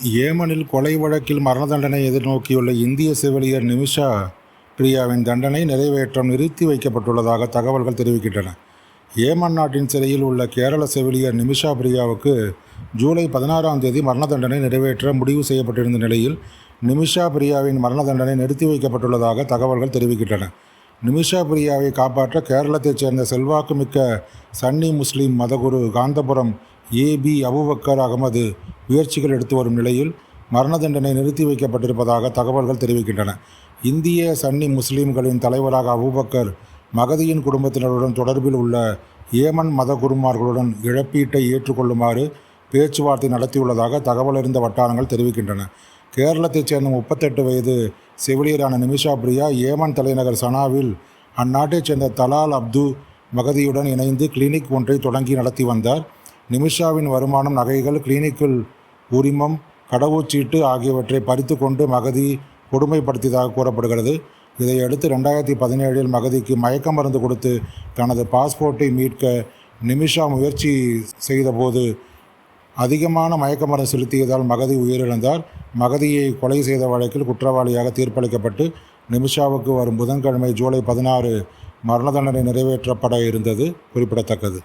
ஏமனில் கொலை வழக்கில் மரண தண்டனை எதிர்நோக்கியுள்ள இந்திய செவிலியர் நிமிஷா பிரியாவின் தண்டனை நிறைவேற்றம் நிறுத்தி வைக்கப்பட்டுள்ளதாக தகவல்கள் தெரிவிக்கின்றன. ஏமன் நாட்டின் சிறையில் உள்ள கேரள செவிலியர் நிமிஷா பிரியாவுக்கு ஜூலை பதினாறாம் தேதி மரண தண்டனை நிறைவேற்ற முடிவு செய்யப்பட்டிருந்த நிலையில் நிமிஷா பிரியாவின் மரண தண்டனை நிறுத்தி வைக்கப்பட்டுள்ளதாக தகவல்கள் தெரிவிக்கின்றன. நிமிஷா பிரியாவை காப்பாற்ற கேரளத்தைச் சேர்ந்த செல்வாக்குமிக்க சன்னி முஸ்லீம் மதகுரு காந்தபுரம் ஏபி அபுபக்கர் அகமது முயற்சிகள் எடுத்து வரும் நிலையில் மரண தண்டனை நிறுத்தி வைக்கப்பட்டிருப்பதாக தகவல்கள் தெரிவிக்கின்றன. இந்திய சன்னி முஸ்லீம்களின் தலைவராக அபுபக்கர் மகதியின் குடும்பத்தினருடன் தொடர்பில் உள்ள ஏமன் மத குருமார்களுடன் இழப்பீட்டை ஏற்றுக்கொள்ளுமாறு பேச்சுவார்த்தை நடத்தியுள்ளதாக தகவல் அறிந்த வட்டாரங்கள் தெரிவிக்கின்றன. கேரளத்தைச் சேர்ந்த முப்பத்தெட்டு வயது செவிலியரான நிமிஷா பிரியா ஏமன் தலைநகர் சனாவில் அந்நாட்டைச் சேர்ந்த தலால் அப்து மகதியுடன் இணைந்து கிளினிக் ஒன்றை தொடங்கி நடத்தி வந்தார். நிமிஷாவின் வருமானம் நகைகள் கிளினிக்கில் உரிமம் கடவுச்சீட்டு ஆகியவற்றை பறித்து கொண்டு மகதி கொடுமைப்படுத்தியதாக கூறப்படுகிறது. இதையடுத்து ரெண்டாயிரத்தி பதினேழில் மகதிக்கு மயக்க மருந்து கொடுத்து தனது பாஸ்போர்ட்டை மீட்க நிமிஷா முயற்சி செய்தபோது அதிகமான மயக்க மருந்து செலுத்தியதால் மகதி உயிரிழந்தார். மகதியை கொலை செய்த வழக்கில் குற்றவாளியாக தீர்ப்பளிக்கப்பட்டு நிமிஷாவுக்கு வரும் புதன்கிழமை ஜூலை பதினாறு மரண தண்டனை நிறைவேற்றப்பட இருந்தது குறிப்பிடத்தக்கது.